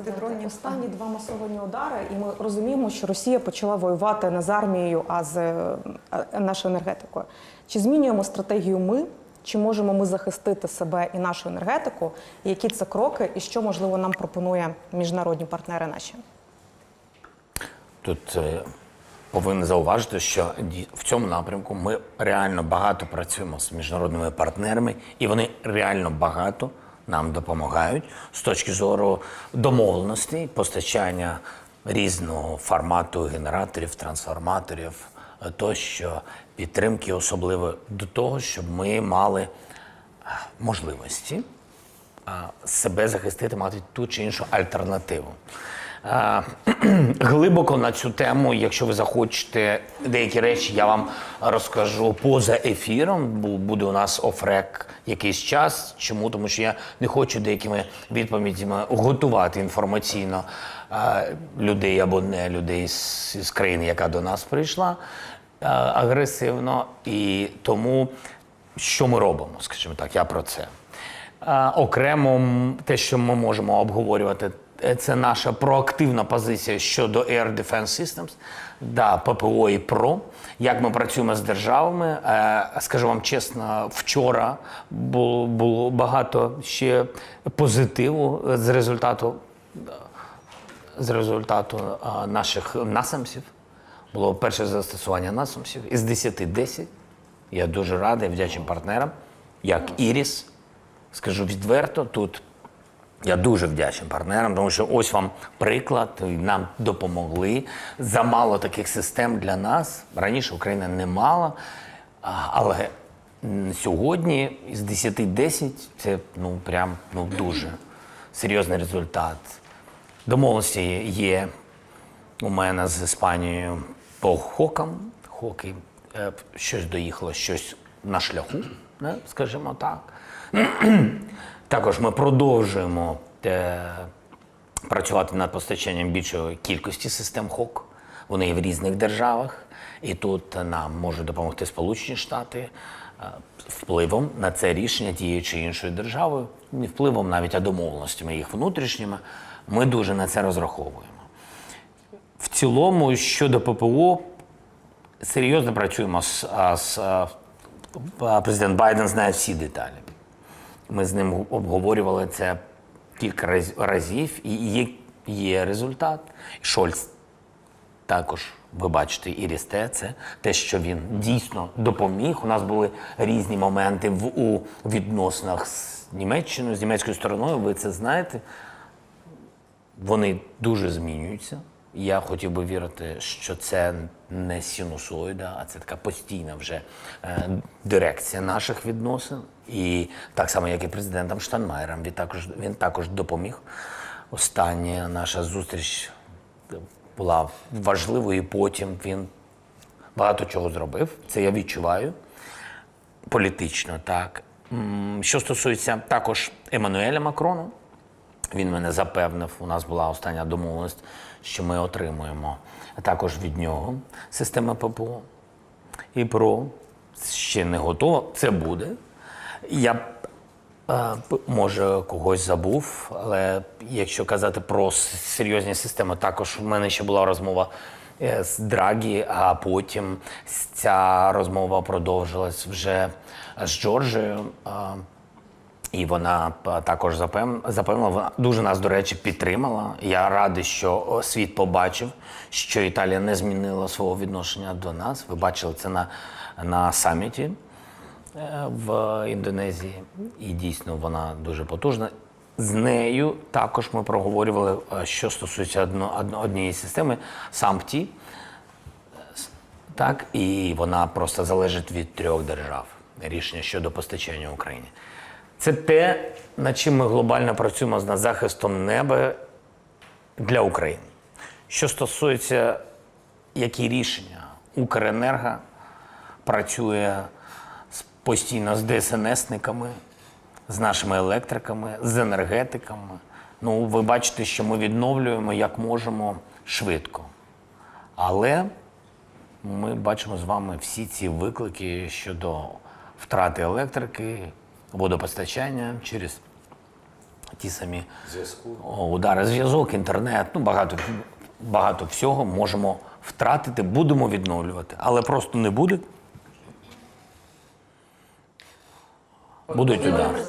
Дронні останні два масовані удари, і ми розуміємо, що Росія почала воювати не з армією, а з е, нашою енергетикою. Чи змінюємо стратегію ми? Чи можемо ми захистити себе і нашу енергетику? Які це кроки, і що можливо нам пропонує міжнародні партнери наші? Тут е, повинен зауважити, що в цьому напрямку ми реально багато працюємо з міжнародними партнерами, і вони реально багато нам допомагають. З точки зору домовленостей, постачання різного формату генераторів, трансформаторів, е, тощо підтримки, особливо до того, щоб ми мали е, можливості себе захистити, мати ту чи іншу альтернативу. Глибоко на цю тему, якщо ви захочете деякі речі, я вам розкажу поза ефіром. Бу- Буде у нас офрек якийсь час. Чому? Тому що я не хочу деякими відповідями готувати інформаційно людей або не людей з, з країни, яка до нас прийшла агресивно. І тому що ми робимо, скажімо так, я про це. Окремо те, що ми можемо обговорювати, е, це наша проактивна позиція щодо Air Defense Systems, да, ППО і ПРО. Як ми працюємо з державами, Е, скажу вам чесно, вчора було, було багато ще позитиву з результату з результату наших насамсів. Було перше застосування насамсів із 10 10. Я дуже радий вдячним партнерам, як Іріс. Скажу відверто, тут я дуже вдячний партнерам, тому що ось вам приклад, нам допомогли. Замало таких систем для нас. Раніше Україна не мала, але сьогодні із 10-10 це ну прям ну дуже серйозний результат. Домовленості є у мене з Іспанією по хокам. Хоки е, щось доїхало, щось на шляху, скажімо так. Також ми продовжуємо е, працювати над постачанням більшої кількості систем ХОК. Вони є в різних державах, і тут нам можуть допомогти Сполучені Штати е, впливом на це рішення тієї чи іншої держави, не впливом навіть а домовленостями їх внутрішніми. Ми дуже на це розраховуємо. В цілому, щодо ППО, серйозно працюємо з, з президент Байден знає всі деталі. Ми з ним обговорювали це кілька разів, і є, є результат. Шольц також, ви бачите, і рісте це те, що він дійсно допоміг. У нас були різні моменти в у відносинах з Німеччиною, з німецькою стороною. Ви це знаєте. Вони дуже змінюються. Я хотів би вірити, що це не синусоїда, а це така постійна вже е, дирекція наших відносин. І так само, як і президентом Штанмайером, він також, він також допоміг. Остання наша зустріч була важливою, і потім він багато чого зробив. Це я відчуваю політично, так. Що стосується також Еммануеля Макрона, він мене запевнив, у нас була остання домовленість, що ми отримуємо також від нього система ППО. І ПРО ще не готова, це буде. Я е, може когось забув, але якщо казати про серйозні системи, також в мене ще була розмова е, з Драгі, а потім ця розмова продовжилась вже з Джорджією. Е, і вона також запев- запевнила, вона дуже нас, до речі, підтримала. Я радий, що світ побачив, що Італія не змінила свого відношення до нас. Ви бачили це на, на саміті е, в Індонезії. І дійсно вона дуже потужна. З нею також ми проговорювали, е, що стосується однієї системи САМПТІ. Так, і вона просто залежить від трьох держав. Рішення щодо постачання Україні. Це те, над чим ми глобально працюємо над захистом неба для України. Що стосується, які рішення Укренерго працює постійно з ДСНСниками, з нашими електриками, з енергетиками. Ну, ви бачите, що ми відновлюємо як можемо швидко. Але ми бачимо з вами всі ці виклики щодо втрати електрики, водопостачання через ті самі удари, зв'язок, інтернет, ну багато, багато всього можемо втратити, будемо відновлювати, але просто не буде. Будуть удари.